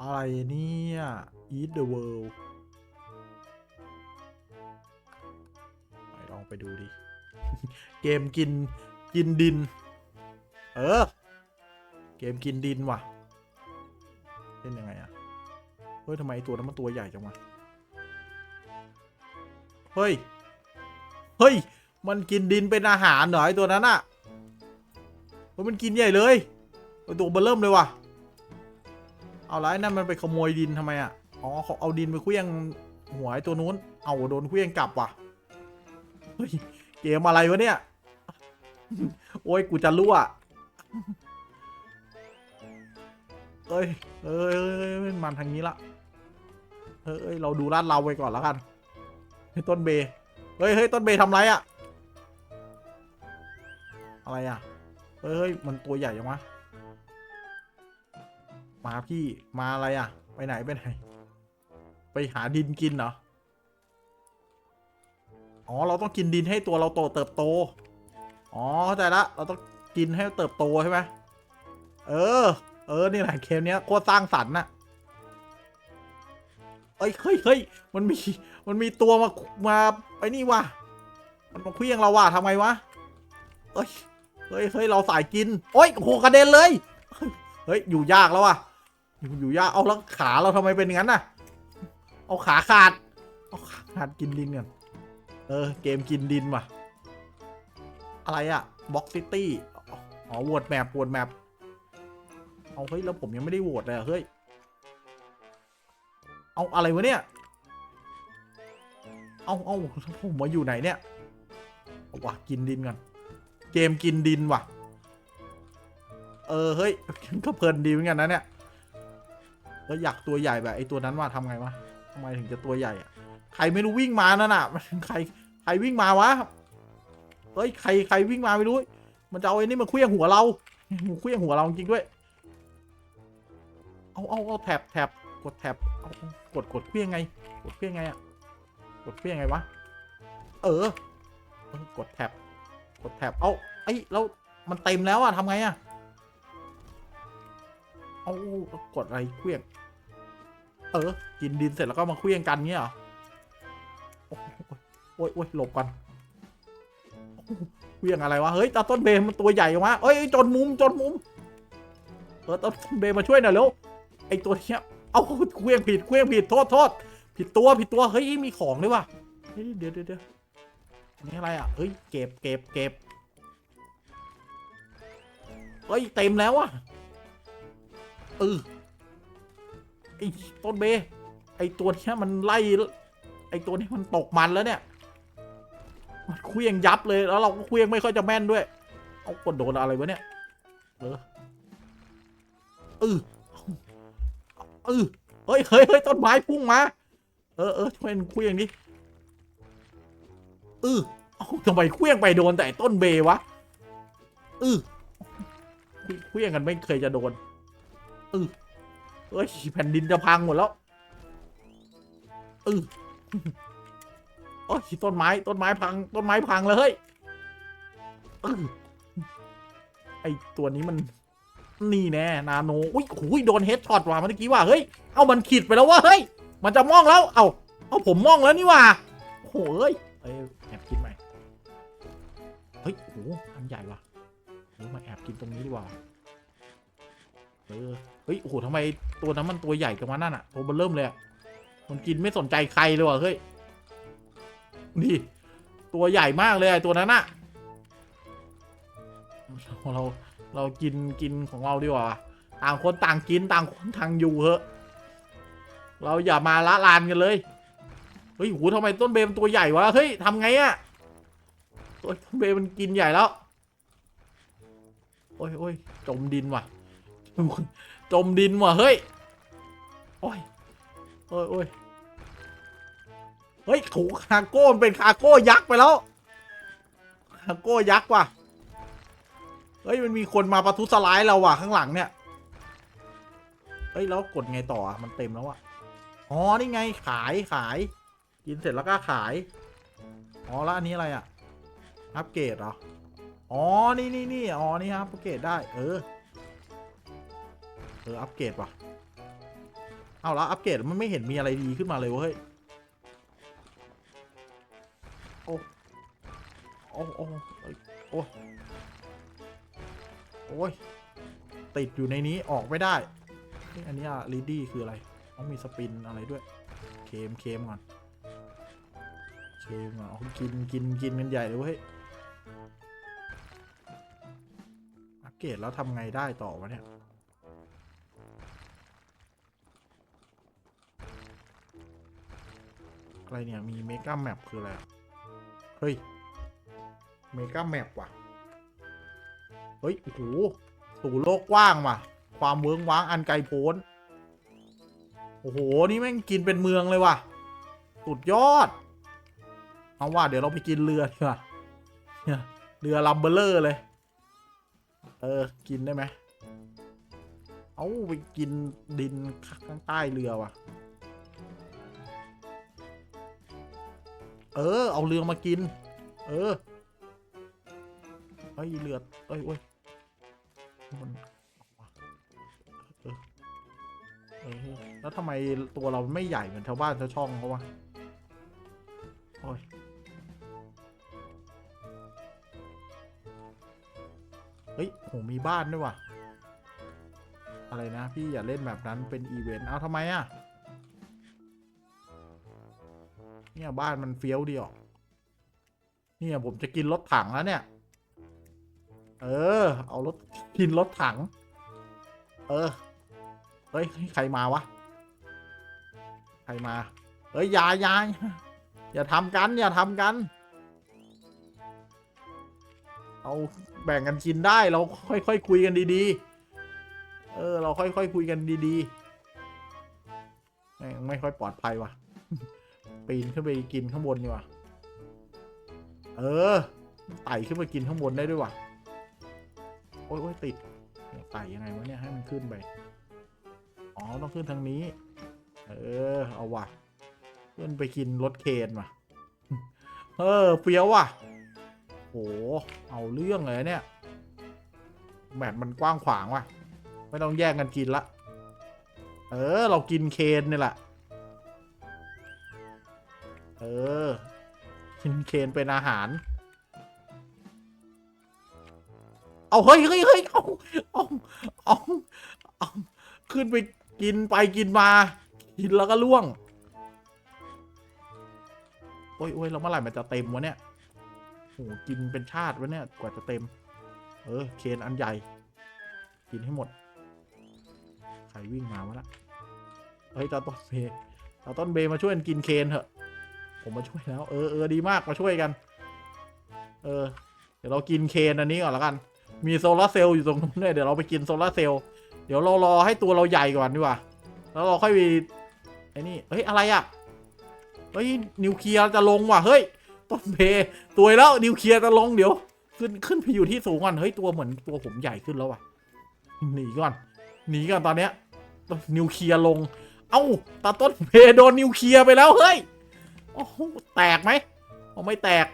อะไรเนี่ย Eat the World ไปลองไปดูดิ เกมกินกินดิน เออ เกมกินดินว่ะเล่นยังไงอะเฮ้ยทำไมตัวนั้นมันตัวใหญ่จังวะ เฮ้ย เฮ้ย มันกินดินเป็นอาหารเหรอไอตัวนั้นอะเฮ้ยมันกินใหญ่เลย ตัวเบลเริ่มเลยว่ะ เอาละไอ้นั่นมันไปขโมยดินทำไมอะ อ๋อเขาเอาดินไปเคลี้ยงหัวไอ้ตัวนู้น เอาโดนเคลี้ยงกลับว่ะ เฮ้ย เกมอะไรวะเนี่ย โอ้ยกูจะรั่วเอ้ยเอ้ยเอ้ยมันทางนี้ละเฮ้ยเอ้ยเราดูลาดเราไปก่อนแล้วกันเฮ้ต้นเบเฮ้ยเฮ้ยต้นเบทำไรอะอะไรอะเฮ้ยเฮ้ยมันตัวใหญ่ยังวะ มาพี่มาอะไรอะไปไหนไปไหน ไปหาดินกินเหรอ อ๋อ เราต้องกินดินให้ตัวเราโตเติบโต อ๋อเข้าใจละ เราต้องกินให้เติบโตใช่ไหมเออ เออ นี่แหละเกมเนี้ยโคตรสร้างสรรค์น่ะเอ้ยเฮ้ยเฮ้ยมันมี มันมีตัวมา มาไอ้นี่ว่ะ มันมาเคลี้ยงเราว่ะทำไมวะ เอ้ย เฮ้ยเฮ้ยเราสายกิน โอ้ยโหกระเด็นเลย เฮ้ยอยู่ยากแล้วว่ะอยู่อยู่ยากเอาแล้วขาเราทำไมเป็นอย่างนั้นน่ะ เอาขาขาดเอาขาขาดกินดินก่อนเออเกมกินดินว่ะ อะไรอะบ็อกซิตี้อ๋อโหวตแมปโหวตแมปเอาเฮ้ยแล้วผมยังไม่ได้โหวตเลยอะเฮ้ยเอาอะไรวะเนี่ย เอาเอาผมมาอยู่ไหนเนี่ยเอาว่ะกินดินก่อนเกมกินดินว่ะ เออเฮ้ยก็เพลินดีเหมือนกันนะเนี่ยแล้วอยากตัวใหญ่แบบไอ้ตัวนั้นว่ะทำไงวะทำไมถึงจะตัวใหญ่อะใครไม่รู้วิ่งมานั่นน่ะใครใครวิ่งมาวะเฮ้ยใครใครวิ่งมาไม่รู้ มันจะเอาไอ้นี่มาเคลี้ยงหัวเราเคลี้ยงหัวเราจริงด้วย เอาเอาเอาแท็บแท็บกดแท็บเอาเอกดกดเคลี้ยงไง กดเคลี้ยงไงอะกดเคลี้ยงไงวะเออ กดแท็บกดแท็บเอาไอ้แล้วมันเต็มแล้วอะทำไงอะ เอาแล้วกดอะไรเคลี้ยง เออ กินดินเสร็จแล้วก็มาเคลี้ยงกันเงี้ยเหรอ โอ้ยโอ้ยโอ้ยหลบก่อนเคลี้ยงอะไรวะ เฮ้ยตาต้นเบมันตัวใหญ่วะเอ้ยจนมุมจนมุม เออต้นเบมมาช่วยหน่อยเร็ว ไอตัวเนี้ย เอาเคลี้ยงผิดเคลี้ยงผิดโทษโทษผิดตัวผิดตัว เฮ้ยมีของด้วยว่ะเฮ้ยเดี๋ยวเดี๋ยวเดี๋ยวนี่อะไรอะเฮ้ยเก็บเก็บเก็บเฮ้ยเต็มแล้วอะ เออไอต้นเบ ไอตัวนี้มันไล่ ไอตัวนี้มันตกมันแล้วเนี่ย มันเคลี้ยงยับเลย แล้วเราก็เคลี้ยงไม่ค่อยจะแม่นด้วย เอากดโดนอะไรวะเนี่ย เออเออเออเฮ้ยเฮ้ยเฮ้ยต้นไม้พุ่งมา เออเออช่วยเคลี้ยงดิเออเอาทำไมเคลี้ยงไปโดนแต่ต้นเบวะเออเคลี้ยงกันไม่เคยจะโดน เออเอ้ยแผ่นดินจะพังหมดแล้วเออโอ้ยต้นไม้ต้นไม้พัง ต้นไม้พังเลยเฮ้ยเออไอตัวนี้มัน นี่แน่นาโนอุ้ยโอ้ยโดนเฮดช็อตว่ะเมื่อกี้ว่ะเฮ้ยเอามันขีดไปแล้ววะเฮ้ยมันจะมองแล้ว เอาเอาผมมองแล้วนี่ว่ะโอ้ยเอ้ยแอบกินใหม่เฮ้ยโอ้โหอันใหญ่ว่ะเดี๋ยวมาแอบกินตรงนี้ดีกว่าเออ เฮ้ย โอ้โหทำไมตัวนั้นมันตัวใหญ่จังวะนั่นอะตัวมันเริ่มเลยอะมันกินไม่สนใจใครเลยว่ะ เฮ้ย นี่ ตัวใหญ่มากเลยไอตัวนั้นอะเรา เรากิน กินของเราดีกว่า ต่างคนต่างกิน ต่างคนต่างอยู่เหอะ เราอย่ามาละลานกันเลย เฮ้ย โหทำไมต้นเบมตัวใหญ่วะ เฮ้ยทำไงอะต้นเบมมันกินใหญ่แล้ว โอ้ยโอ้ยจมดินว่ะ จมดินว่ะเฮ้ย โอ้ยโอ้ยโอ้ยเฮ้ยถูคาโก้มันเป็นคาโก้ยักษ์ไปแล้ว คาโก้ยักษ์ว่ะ เฮ้ยมันมีคนมาประทุษร้ายเราว่ะข้างหลังเนี่ย เฮ้ยแล้วกดไงต่ออะมันเต็มแล้วอะ อ๋อนี่ไงขายขาย กินเสร็จแล้วก็ขาย อ๋อแล้วอันนี้อะไรอะ อัปเกรดเหรอ อ๋อนี่นี่นี่อ๋อนี่ครับอัปเกรดได้ เออ อออัปเกรดว่ะ เอาแล้วอัปเกรดมันไม่เห็นมีอะไรดีขึ้นมาเลยเว้ย โอ้ โอ้ โอ้ โอ้โอ้ย ติดอยู่ในนี้ออกไม่ได้ อันนี้อะลีดี้คืออะไร ต้องมีสปินอะไรด้วย เคมเคมก่อน เคมก่อนเอกินกินกินกันใหญ่เลยเว้ยอัปเกรดแล้วทำไงได้ต่อวะเนี่ย อะไรเนี่ย มีเมกาแมปคืออะไรเฮ้ยเมกาแมปว่ะ เฮ้ย โอ้โห สู่โลกกว้างว่ะ ความเวิ้งว้างอันไกลโพ้น โอ้โห นี่แม่งกินเป็นเมืองเลยว่ะ สุดยอด เอาว่าเดี๋ยวเราไปกินเรือดีกว่าเนี่ยเรือลัมเบลเลอร์เลย เออ กินได้ไหม เอาไปกินดินข้างใต้เรือว่ะ เออ เอาเรือมากิน เออเฮ้เลือดเอ้ยเว้ยมันเออเออแล้วทำไมตัวเราไม่ใหญ่เหมือนชาวบ้านชาวช่องเขาวะโอ้ยเฮ้ยโหมีบ้านด้วยว่ะ อะไรนะ พี่อย่าเล่นแบบนั้นเป็นอีเวนต์ เอาทำไมอะ เนี่ยบ้านมันเฟี้ยวดีออกเนี่ยผมจะกินรถถังแล้วเนี่ย เออ เอารถกินรถถัง เออ เฮ้ยใครมาวะ ใครมา เฮ้ยยาย่าอย่าทำกันอย่าทำกัน เอาแบ่งกันกินได้เราค่อยๆคุยกันดีๆ เออ เราค่อยๆคุยกันดีๆแม่ไม่ค่อยปลอดภัยว่ะ ปีนขึ้นไปกินข้างบนดีกว่าเออไต่ขึ้นไปกินข้างบนได้ด้วยว่ะโอ้ยโอ้ยติดไต่ยังไงวะเนี่ยให้มันขึ้นไปอ๋อต้องขึ้นทางนี้ เออเอาว่ะขึ้นไปกินรถเคนว่ะเออเฟี้ยวว่ะโหเอาเรื่องเลยเนี่ยแมตช์มันกว้างขวางว่ะ ไม่ต้องแย่งกันกินละ เออ เรากินเคนนี่แหละ เออกินเคนเป็นอาหาร เอาเฮ้ยเฮ้ยเฮ้ยเอาเอาเอาเอาขึ้นไปกินไปกินมา กินแล้วก็ล่วง โอ้ยโอ้ยแล้วเมื่อไหร่มันจะเต็มวะเนี่ยโหกินเป็นชาติวะเนี่ย กว่าจะเต็ม เออ เคนอันใหญ่ กินให้หมด ใครวิ่งมาวะละเฮ้ยตาต้นเบตาต้นเบมาช่วยกันกินเคนเถอะ ผมมาช่วยแล้ว เออเออดีมากมาช่วยกัน เออ เดี๋ยวเรากินเคนอันนี้ก่อนแล้วกัน มีโซลาร์เซลล์อยู่ตรงนู้นด้วยเดี๋ยวเราไปกินโซลาร์เซลล์เดี๋ยวเรารอให้ตัวเราใหญ่ก่อนดีกว่า แล้วเราค่อยไปไอ้นี่เฮ้ยอะไรอะเฮ้ยนิวเคลียร์จะลงว่ะเฮ้ยต้นเพตัวแล้วนิวเคลียร์จะลงเดี๋ยว ขึ้นขึ้นไปอยู่ที่สูงก่อนเฮ้ยตัวเหมือนตัวผมใหญ่ขึ้นแล้วว่ะหนีก่อนหนีก่อนตอนเนี้ยนิวเคลียร์ลง เอ้าตาต้นเพโดนนิวเคลียร์ไปแล้วเฮ้ย โอ้โหแตกไหมโอ้ไม่แตก